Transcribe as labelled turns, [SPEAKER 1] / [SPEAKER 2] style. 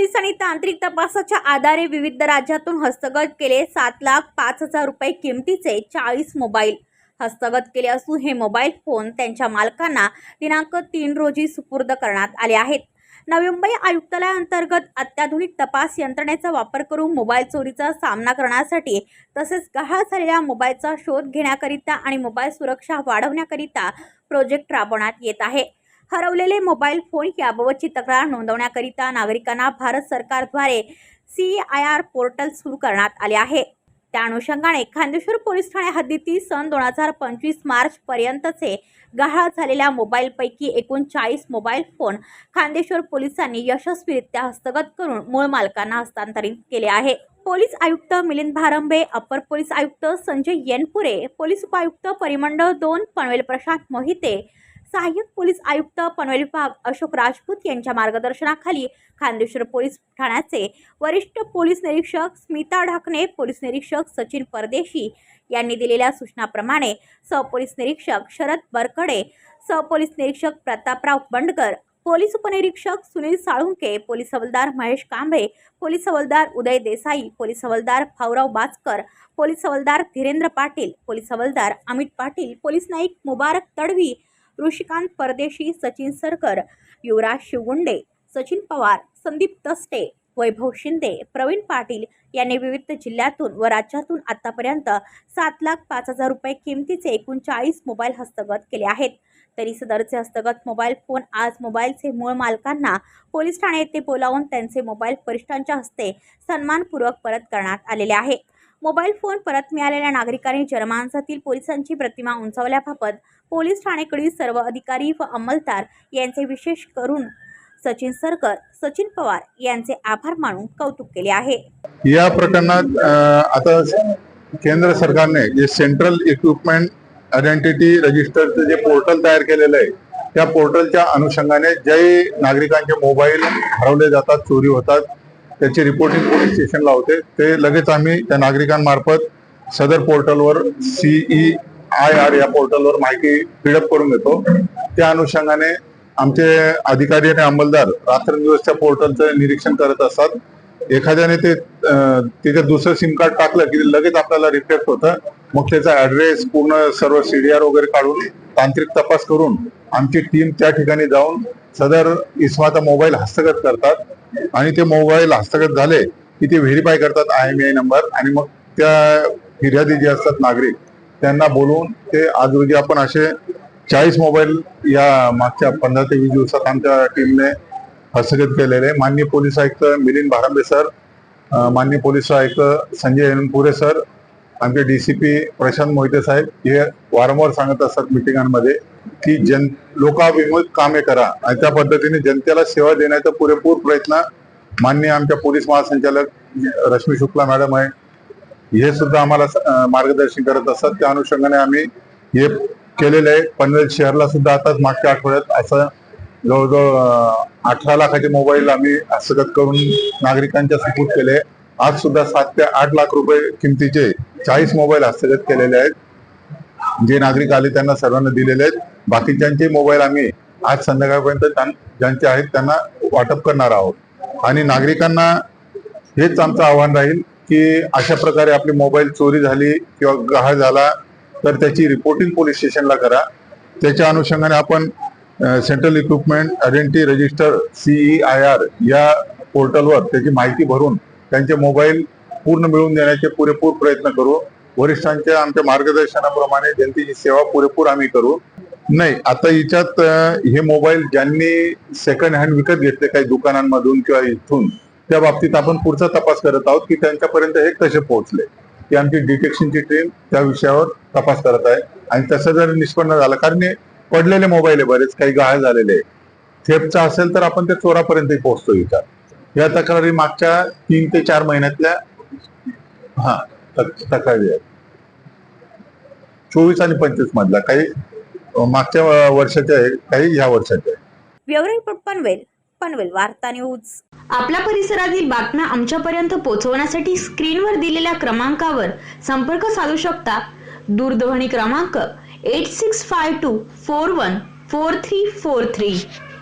[SPEAKER 1] पोलिसांनी तांत्रिक तपासाच्या आधारे विविध राज्यातून हस्तगत केले सात लाख पाच हजार रुपये किमतीचे चाळीस मोबाईल. हस्तगत केले असून हे मोबाईल फोन त्यांच्या मालकांना दिनांक तीन रोजी सुपूर्द करण्यात आले आहेत. नवी मुंबई आयुक्तालयाअंतर्गत अत्याधुनिक तपास यंत्रणेचा वापर करून मोबाईल चोरीचा सामना करण्यासाठी तसेच गहाळ झालेल्या मोबाईलचा शोध घेण्याकरिता आणि मोबाईल सुरक्षा वाढवण्याकरिता प्रोजेक्ट राबवण्यात येत आहे. हरवलेले मोबाईल फोन याबाबतची तक्रार नोंदवण्याकरिता नागरिकांना भारत सरकारद्वारे सी आय आर पोर्टल सुरू करण्यात आले आहे. त्या अनुषंगाने खांदेश्वर पोलीस ठाणे हद्दीतील सन दोन हजार पंचवीस मार्च पर्यंतचे गहाळ झालेल्या मोबाईलपैकी एकूण चाळीस मोबाईल फोन खांदेश्वर पोलिसांनी यशस्वीरित्या हस्तगत करून मूळ मालकांना हस्तांतरित केले आहे. पोलीस आयुक्त मिलिंद भारंबे अपर पोलीस आयुक्त संजय येनपुरे पोलीस उपायुक्त परिमंडळ दोन पनवेल प्रशांत मोहिते सहाय्यक पोलीस आयुक्त पनवेल विभाग अशोक राजपूत यांच्या मार्गदर्शनाखाली खांदेश्वर पोलीस ठाण्याचे वरिष्ठ पोलीस निरीक्षक स्मिता ढाकणे पोलीस निरीक्षक सचिन परदेशी यांनी दिलेल्या सूचनाप्रमाणे सहपोलीस निरीक्षक शरद बरकडे सहपोलीस निरीक्षक प्रतापराव बंडकर पोलीस उपनिरीक्षक सुनील साळुंके पोलीस हवालदार महेश कांबळे पोलीस हवालदार उदय देसाई पोलीस हवालदार भाऊराव बाचकर पोलीस हवालदार धीरेंद्र पाटील पोलीस हवालदार अमित पाटील पोलीस नाईक मुबारक तडवी ऋषिकांत परदेशी सचिन सरकर युवराज शिवगुंडे सचिन पवार संदीप तस्टे वैभव शिंदे प्रवीण पाटील यांनी विविध जिल्ह्यातून व राज्यातून आतापर्यंत सात लाख पाच हजार रुपये किमतीचे एकूण चाळीस मोबाईल हस्तगत केले आहेत. तरी सदरचे हस्तगत मोबाईल फोन आज मोबाईलचे मूळ मालकांना पोलीस ठाणे येथे बोलावून त्यांचे मोबाईल वरिष्ठांच्या हस्ते सन्मानपूर्वक परत करण्यात आलेले आहे. मोबाईल फोन परत मिळालेल्या नागरिकांनी जनमानसातील पोलिसांची प्रतिमा उंचावल्याबाबत पोलीस ठाणेकडील सर्व अधिकारी व अंमलदार यांचे विशेष करून सचिन सरकर सचिन पवार यांचे आभार मानून कौतुक केले आहे.
[SPEAKER 2] या प्रकरणात आता केंद्र सरकारने जे सेंट्रल इक्विपमेंट आयडेंटिटी रजिस्टरचं जे पोर्टल तयार केलेलं आहे त्या पोर्टलच्या अनुषंगाने जे नागरिकांचे मोबाईल हरवले जातात चोरी होतात त्याची रिपोर्टिंग पोलीस स्टेशनला होते ते लगेच आम्ही त्या नागरिकांमार्फत सदर पोर्टलवर सीई आय आर या पोर्टलवर माहिती फिडअप करून घेतो त्या अनुषंगाने आमचे अधिकारी आणि अंमलदार रात्रंदिवस त्या पोर्टलचं निरीक्षण करत असतात. एखाद्याने ते अं, तिथे दुसरं सिम कार्ड टाकलं की लगेच आपल्याला रिफ्लेक्ट होतं. मग त्याचा ऍड्रेस पूर्ण सर्व सीडीआर वगैरे काढून तांत्रिक तपास करून आमची टीम त्या ठिकाणी जाऊन सदर इस्माचा मोबाईल हस्तगत करतात. आणि ते मोबाईल हस्तगत झाले की ते व्हेरीफाय करतात आय एम आय नंबर आणि मग त्या फिर्यादी जे असतात नागरिक त्यांना बोलवून ते आज रोजी आपण असे चाळीस मोबाईल या मागच्या पंधरा ते वीस दिवसात आमच्या टीमने हस्तगत केलेले. माननीय पोलीस आयुक्त मिलिंद भारंबे सर माननीय पोलीस आयुक्त संजय यनपुरे सर आमचे D C P Prashant Mohite साहेब हे वारंवार सांगत असतात मिटिंगांमध्ये की जन लोकाभिमुख कामे करा आणि त्या पद्धतीने जनतेला सेवा देण्याचा पुरेपूर प्रयत्न माननीय आमच्या पोलीस महासंचालक रश्मी शुक्ला मॅडम आहे. हे सुद्धा आम्हाला मार्गदर्शन करत असतात. त्या अनुषंगाने आम्ही हे केलेलं आहे. पनवेल शहरला सुद्धा आताच मागच्या आठवड्यात असं जवळजवळ अठरा लाखाचे मोबाईल आम्ही हस्तगत करून नागरिकांच्या सुपूर्द केले. आज सुद्धा सात ते आठ लाख रुपये किमतीचे चाळीस मोबाईल हस्तगत केलेले आहेत. जे नागरिक आले त्यांना सर्वांना दिलेले आहेत. बाकीच्यांचे मोबाईल आम्ही आज संध्याकाळपर्यंत त्यां- ज्यांचे आहेत त्यांना वाटप करणार आहोत. आणि नागरिकांना हेच आमचं आव्हान राहील की अशा प्रकारे आपली मोबाईल चोरी झाली किंवा गहाळ झाला तर त्याची रिपोर्टिंग पोलीस स्टेशनला करा. त्याच्या अनुषंगाने आपण central equipment identity register CE I R या पोर्टलवर त्याची माहिती भरून त्यांचे मोबाईल पूर्ण मिळवून देण्याचे पुरेपूर प्रयत्न करू. वरिष्ठांच्या आमच्या मार्गदर्शनाप्रमाणे जनतेची सेवा पुरेपूर आम्ही करू. नाही आता हिच्यात हे मोबाईल ज्यांनी सेकंड हँड विकत घेतले काही दुकानांमधून किंवा इथून त्या बाबतीत आपण पुढचा तपास करत आहोत की त्यांच्यापर्यंत हे कसे पोहोचले. ती आमची डिटेक्शनची टीम त्या विषयावर तपास करत आहे. आणि तसं जर निष्पन्न झालं कारण पडलेले मोबाईल आहे बरेच काही गहाळ झालेले थेपचा असेल तर आपण त्या चोरापर्यंत पोहोचतो विचार या तक्रारी मागच्या तीन ते चार महिन्यातल्या हा तक- तक्रारी आहेत. चोवीस आणि पंचवीस मधला काही मागच्या वर्षाच्या आहे काही ह्या वर्षाच्या आहे
[SPEAKER 1] रिपोर्ट पनवेल पनवेल वार्ता न्यूज.
[SPEAKER 3] आपल्या परिसरातील बातम्या आमच्यापर्यंत पोहोचवण्यासाठी स्क्रीनवर दिलेल्या क्रमांकावर संपर्क साधू शकता. दूरध्वनी क्रमांक 8652 414343.